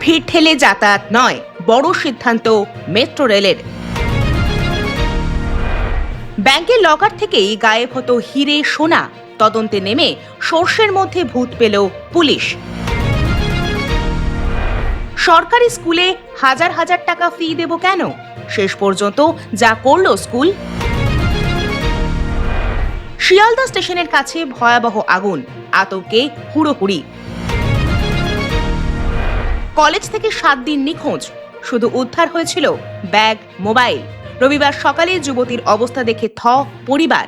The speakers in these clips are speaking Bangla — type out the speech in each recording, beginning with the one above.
ভিড় ঠেলে যাতায়াত নয়, বড় সিদ্ধান্ত মেট্রো রেলের। ব্যাংকের লকার থেকেই গায়েব হতো হিরে সোনা। তদন্তে নেমে সর্ষের মধ্যে ভূত পেল পুলিশ। সরকারি স্কুলে হাজার হাজার টাকা ফি দেব কেন? শেষ পর্যন্ত যা করল স্কুল। শিয়ালদা স্টেশনের কাছে ভয়াবহ আগুন। আতঙ্কে হুড়োহুড়ি। কলেজ থেকে সাত দিন নিখোঁজ। শুধু উদ্ধার হয়েছিল ব্যাগ, মোবাইল। রবিবার সকালে যুবতীর অবস্থা দেখে থ পরিবার।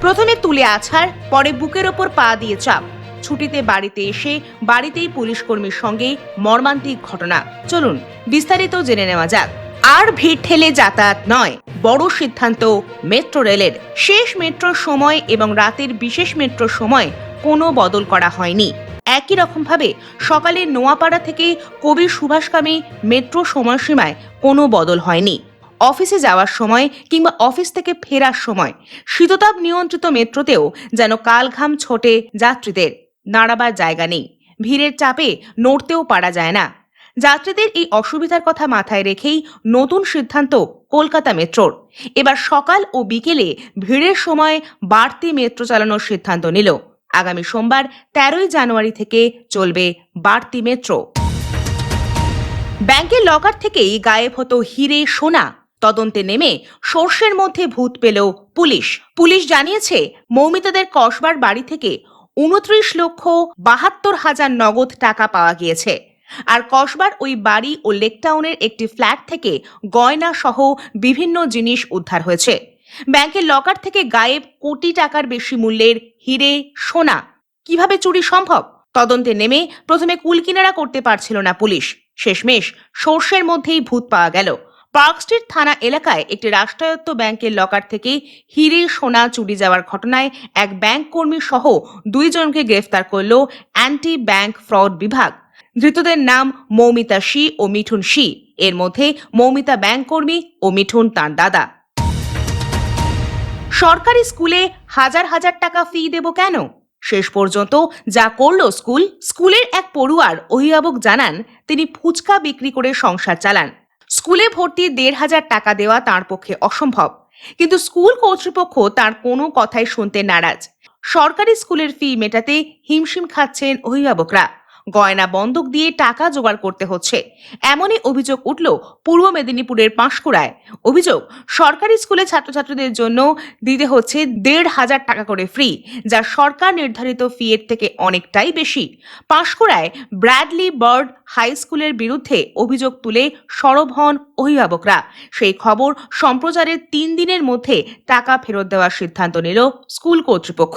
প্রথমে তুলে আছাড়, পরে বুকের ওপর পা দিয়ে চাপ। ছুটিতে বাড়িতে এসে বাড়িতেই পুলিশ কর্মীর সঙ্গে মর্মান্তিক ঘটনা। চলুন, বিস্তারিত জেনে নেওয়া যাক। আর ভিড় ঠেলে যাতায়াত নয়, বড় সিদ্ধান্ত মেট্রো রেলের। শেষ মেট্রোর সময় এবং রাতের বিশেষ মেট্রোর সময় কোনো বদল করা হয়নি। একই রকমভাবে সকালে নোয়াপাড়া থেকে কবি সুভাষকামী মেট্রো সময়সীমায় কোনো বদল হয়নি। অফিসে যাওয়ার সময় কিংবা অফিস থেকে ফেরার সময় শীততাপ নিয়ন্ত্রিত মেট্রোতেও যেন কালঘাম ছোটে যাত্রীদের দাঁড়াবার জায়গা নেই। ভিড়ের চাপে নড়তেও পারা যায় না। যাত্রীদের এই অসুবিধার কথা মাথায় রেখেই নতুন সিদ্ধান্ত কলকাতা মেট্রোর। এবার সকাল ও বিকেলে ভিড়ের সময় বাড়তি মেট্রো চালানোর সিদ্ধান্ত নিল। আগামী সোমবার তেরোই জানুয়ারি থেকে চলবে বাড়তি মেট্রো। ব্যাংকের লকার থেকেই গায়েব হতো হিরে সোনা। তদন্তে নেমে সর্ষের মধ্যে ভূত পেল পুলিশ। পুলিশ জানিয়েছে, মৌমিতাদের কসবার বাড়ি থেকে উনত্রিশ লক্ষ বাহাত্তর হাজার নগদ টাকা পাওয়া গিয়েছে। আর কসবার ওই বাড়ি ও লেকটাউনের একটি ফ্ল্যাট থেকে গয়না সহ বিভিন্ন জিনিস উদ্ধার হয়েছে। ব্যাংকের লকার থেকে গায়েব কোটি টাকার বেশি মূল্যের হিরে সোনা। কীভাবে চুরি সম্ভব? তদন্তে নেমে প্রথমে কুলকিনারা করতে পারছিল না পুলিশ। শেষমেশ সর্ষের মধ্যেই ভূত পাওয়া গেল। পার্ক স্ট্রিট থানা এলাকায় একটি রাষ্ট্রায়ত্ত ব্যাংকের লকার থেকে হিরে সোনা চুরি যাওয়ার ঘটনায় এক ব্যাংক কর্মী সহ দুইজনকে গ্রেফতার করল অ্যান্টি ব্যাংক ফ্রড বিভাগ। ধৃতদের নাম মৌমিতা শি ও মিঠুন শি। এর মধ্যে মৌমিতা ব্যাংক কর্মী ও মিঠুন তাঁর দাদা। সরকারি স্কুলে হাজার হাজার টাকা ফি দেব কেন? শেষ পর্যন্ত যা করল স্কুল, স্কুলের এক পড়ুয়ার অভিভাবক জানান, তিনি ফুচকা বিক্রি করে সংসার চালান। স্কুলে ভর্তি দেড় হাজার টাকা দেওয়া তার পক্ষে অসম্ভব। কিন্তু স্কুল কর্তৃপক্ষ তার কোনো কথাই শুনতে নারাজ। সরকারি স্কুলের ফি মেটাতে হিমশিম খাচ্ছেন অভিভাবকরা। গয়না বন্ধক দিয়ে টাকা জোগাড় করতে হচ্ছে। এমনই অভিযোগ উঠল পূর্ব মেদিনীপুরের পাঁশকুড়ায়। অভিযোগ, সরকারি স্কুলে ছাত্রছাত্রীদের জন্য দিতে হচ্ছে দেড় হাজার টাকা করে ফ্রি যা সরকার নির্ধারিত ফি এর থেকে অনেকটাই বেশি। পাঁশকুড়ায় ব্র্যাডলি বার্ড হাই স্কুলের বিরুদ্ধে অভিযোগ তুলে সরব হন অভিভাবকরা। সেই খবর সম্প্রচারের তিন দিনের মধ্যে টাকা ফেরত দেওয়ার সিদ্ধান্ত নিল স্কুল কর্তৃপক্ষ।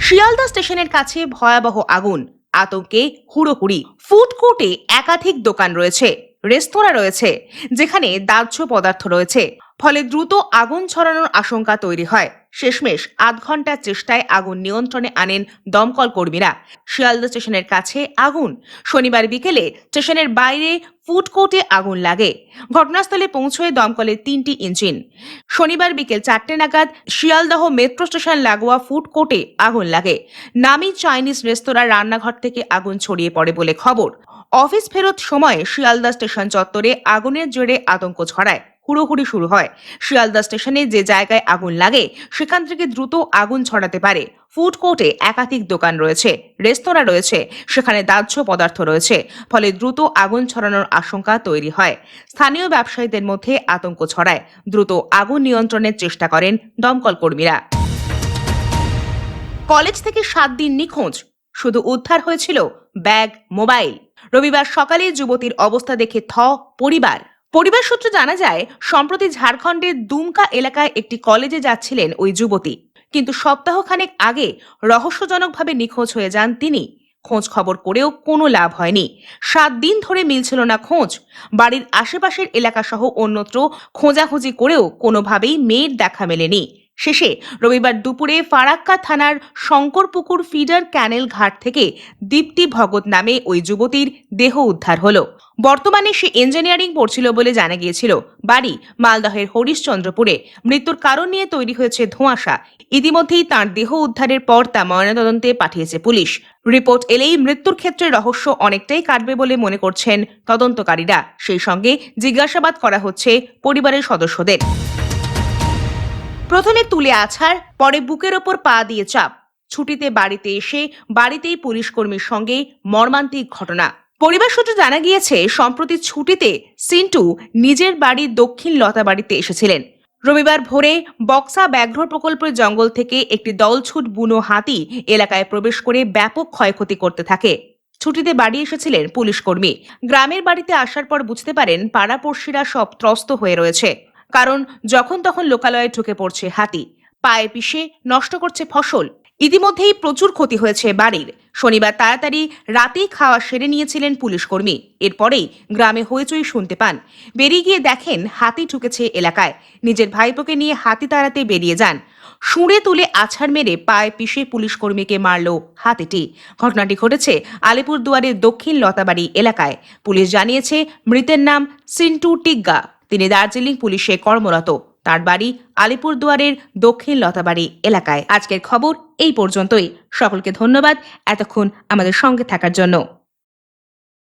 শিয়ালদা স্টেশনের কাছে ভয়াবহ আগুন। আতঙ্কে হুড়োহুড়ি। ফুড কোর্টে একাধিক দোকান রয়েছে, রেস্তোরাঁ রয়েছে, যেখানে দাহ্য পদার্থ রয়েছে। ফলে দ্রুত আগুন ছড়ানোর আশঙ্কা তৈরি হয়। শেষমেশ আধ ঘণ্টার চেষ্টায় আগুন নিয়ন্ত্রণে আনেন দমকল কর্মীরা। শিয়ালদা স্টেশনের কাছে আগুন। শনিবার বিকেলে স্টেশনের বাইরে ফুড কোর্টে আগুন লাগে। ঘটনাস্থলে পৌঁছয় দমকলের তিনটি ইঞ্জিন। শনিবার বিকেল চারটে নাগাদ শিয়ালদহ মেট্রো স্টেশন লাগোয়া ফুড কোর্টে আগুন লাগে। নামি চাইনিজ রেস্তোরাঁর রান্নাঘর থেকে আগুন ছড়িয়ে পড়ে বলে খবর। অফিস ফেরত সময়ে শিয়ালদা স্টেশন চত্বরে আগুনের জোরে আতঙ্ক ছড়ায়। হুড়োহুড়ি শুরু হয়। শিয়ালদা স্টেশনে যে জায়গায় আগুন লাগে, সেখান থেকে দ্রুত আগুন ছড়াতে পারে। ফুড কোর্টে একাধিক দোকান রয়েছে, রেস্তোরাঁ রয়েছে, সেখানে দাহ্য পদার্থ রয়েছে, ফলে দ্রুত আগুন ছড়ানোর আশঙ্কা তৈরি হয়। স্থানীয় ব্যবসায়ীদের মধ্যে আতঙ্ক ছড়ায়। দ্রুত আগুন নিয়ন্ত্রণের চেষ্টা করেন দমকল কর্মীরা। কলেজ থেকে সাত দিন নিখোঁজ। শুধু উদ্ধার হয়েছিল ব্যাগ, মোবাইল। রবিবার সকালে যুবতীর অবস্থা দেখে থ, পরিবার। পরিবার সূত্রে জানা যায়, সম্প্রতি ঝাড়খণ্ডের দুমকা এলাকায় একটি কলেজে যাচ্ছিলেন ওই যুবতী। কিন্তু সপ্তাহখানেক আগে রহস্যজনকভাবে নিখোঁজ হয়ে যান তিনি। খোঁজ খবর করেও কোনো লাভ হয়নি। সাত দিন ধরে মিলছিল না খোঁজ। বাড়ির আশেপাশের এলাকাসহ অন্যত্র খোঁজাখুঁজি করেও কোনোভাবেই মেয়ের দেখা মেলেনি। শেষে রবিবার দুপুরে ফারাক্কা থানার শঙ্করপুকুর ফিডার ক্যানেল ঘাট থেকে দীপ্তি ভগত নামে ওই যুবতীর দেহ উদ্ধার হলো। বর্তমানে সে ইঞ্জিনিয়ারিং পড়ছিল বলে জানা গিয়েছিল। বাড়ি মালদহের হরিশচন্দ্রপুরে। মৃত্যুর কারণ নিয়ে তৈরি হয়েছে ধোঁয়াশা। ইতিমধ্যেই তার দেহ উদ্ধারের পর তা ময়নাতদন্তে পাঠিয়েছে পুলিশ। রিপোর্ট এলেই মৃত্যুর ক্ষেত্রে রহস্য অনেকটাই কাটবে বলে মনে করছেন তদন্তকারীরা। সেই সঙ্গে জিজ্ঞাসাবাদ করা হচ্ছে পরিবারের সদস্যদের। প্রথমে তুলে আছাড়, পরে বুকের ওপর পা দিয়ে চাপ। ছুটিতে বাড়িতে এসে বাড়িতেই পুলিশ কর্মীর সঙ্গে মর্মান্তিক ঘটনা। পরিবার সূত্রে জানা গিয়েছে, সম্প্রতি ছুটিতে সিন্টু নিজের বাড়ির দক্ষিণ লতাবাড়িতে এসেছিলেন। রবিবার ভোরে বক্সা ব্যাঘ্র প্রকল্পের জঙ্গল থেকে একটি দলছুট বুনো হাতি এলাকায় প্রবেশ করে ব্যাপক ক্ষয়ক্ষতি করতে থাকে। ছুটিতে বাড়ি এসেছিলেন পুলিশ কর্মী। গ্রামের বাড়িতে আসার পর বুঝতে পারেন, পাড়াপড়শিরা সব ত্রস্ত হয়ে রয়েছে। কারণ যখন তখন লোকালয়ে ঢুকে পড়ছে হাতি। পায়ে পিষে নষ্ট করছে ফসল। ইতিমধ্যেই প্রচুর ক্ষতি হয়েছে বাড়ির। শনিবার তাড়াতাড়ি রাতেই খাওয়া সেরে নিয়েছিলেন পুলিশ কর্মী এরপরেই গ্রামে হইচই শুনতে পান। বেরিয়ে গিয়ে দেখেন হাতি ঢুকেছে এলাকায়। নিজের ভাইপোকে নিয়ে হাতি তাড়াতে বেরিয়ে যান। শুঁড়ে তুলে আছাড় মেরে পায়ে পিষে পুলিশ কর্মীকে মারল হাতিটি। ঘটনাটি ঘটেছে আলিপুরদুয়ারের দক্ষিণ লতাবাড়ি এলাকায়। পুলিশ জানিয়েছে, মৃতের নাম সিন্টু টিগ্গা। তিনি দার্জিলিং পুলিশে কর্মরত। তার বাড়ি আলিপুরদুয়ারের দক্ষিণ লতাবাড়ি এলাকায়। আজকের খবর এই পর্যন্তই। সকলকে ধন্যবাদ। এতক্ষণ আমাদের সঙ্গে থাকার জন্য।